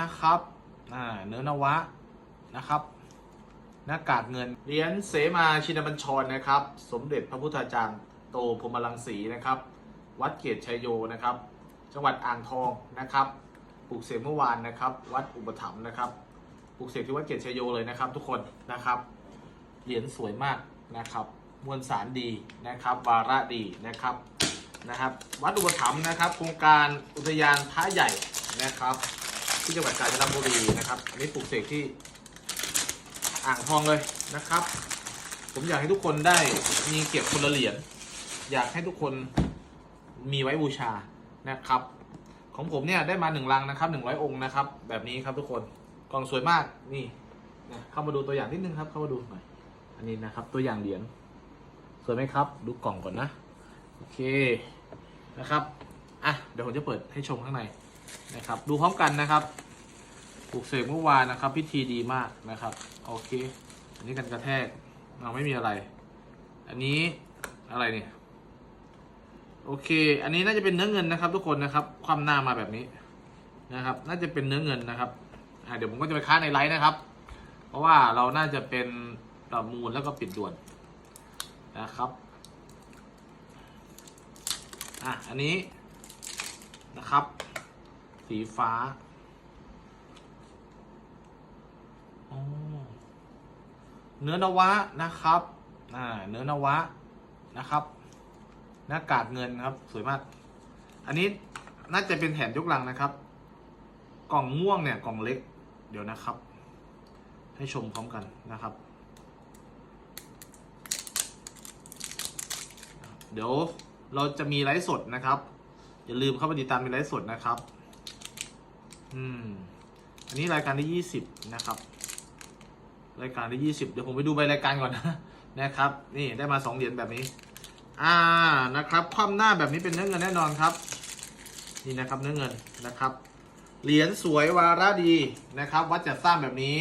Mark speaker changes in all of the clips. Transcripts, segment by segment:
Speaker 1: นะครับอ่าเนื้อนวะนะครับ หน้ากากเงินเหรียญเสมาชินบัญชรนะครับ สมเด็จพระพุทธาจารย์โตพรมลังสีนะครับ วัดเกตชัยโยนะครับ จังหวัดอ่างทองนะครับปลูกเสกเมื่อวานนะครับ วัดอุปถัมภ์นะครับปลูกเสกที่วัดเกตชัยโยเลยนะครับ ทุกคนนะครับเหรียญสวยมากนะครับ มวลสารดีนะครับ วาระดีนะครับนะครับ วัดอุปถัมภ์นะครับ โครงการอุทยานพระใหญ่นะครับ ที่จังหวัดกาญจนบุรีนะครับอันนี้ปลูกเสกที่อ่างทองเลยนะครับ ผมอยากให้ทุกคนได้มีเก็บคนละเหรียญอยากให้ทุกคนมีไว้บูชานะครับ ของผมเนี่ยได้มาหนึ่งลังนะครับหนึ่งร้อยองค์นะครับ แบบนี้ครับทุกคนกล่องสวยมากนี่นะเข้ามาดูตัวอย่างนิดนึงครับเข้ามาดูหน่อยอันนี้นะครับตัวอย่างเหรียญสวยไหมครับ ดูกล่องก่อนนะโอเคนะครับอะเดี๋ยวผมจะเปิดให้ชมข้างใน นะครับ ดูพร้อมกันนะครับปลูกเสกเมื่อวานนะครับ พิธีดีมากนะครับ โอเค อันนี้กันกระแทกเราไม่มีอะไร อันนี้อะไรเนี่ย โอเค อันนี้น่าจะเป็นเนื้อเงินนะครับ ทุกคนนะครับ ความหน้ามาแบบนี้นะครับ น่าจะเป็นเนื้อเงินนะครับอ่าเดี๋ยวผมก็จะไปค้าในไลฟ์นะครับ เพราะว่าเราน่าจะเป็นประมูลแล้วก็ปิดด่วนนะครับอะอันนี้นะครับ สีฟ้าเนื้อนวะนะครับอ่าเนื้อนวะนะครับ หน้ากากเงินครับ สวยมาก อันนี้น่าจะเป็นแถมยกลังนะครับ กล่องม่วงเนี่ยกล่องเล็ก เดี๋ยวนะครับ ให้ชมพร้อมกันนะครับ เดี๋ยวเราจะมีไลฟ์สดนะครับ อย่าลืมเข้าไปติดตามในไลฟ์สดนะครับ อืม อันนี้รายการที่ยี่สิบนะครับ รายการที่ยี่สิบเดี๋ยวผมไปดูใบรายการก่อนนะนะครับ นี่ได้มาสองเหรียญแบบนี้ อ่านะครับ ความหน้าแบบนี้เป็นเนื้อเงินแน่นอนครับ นี่นะครับเนื้อเงินนะครับ เหรียญสวยวาระดีนะครับ วัดจัดสร้างแบบนี้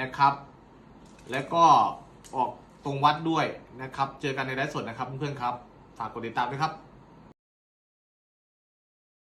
Speaker 1: นะครับ แล้วก็ออกตรงวัดด้วยนะครับ เจอกันในไลฟ์สดนะครับเพื่อนๆครับ ฝากกดติดตามด้วยครับ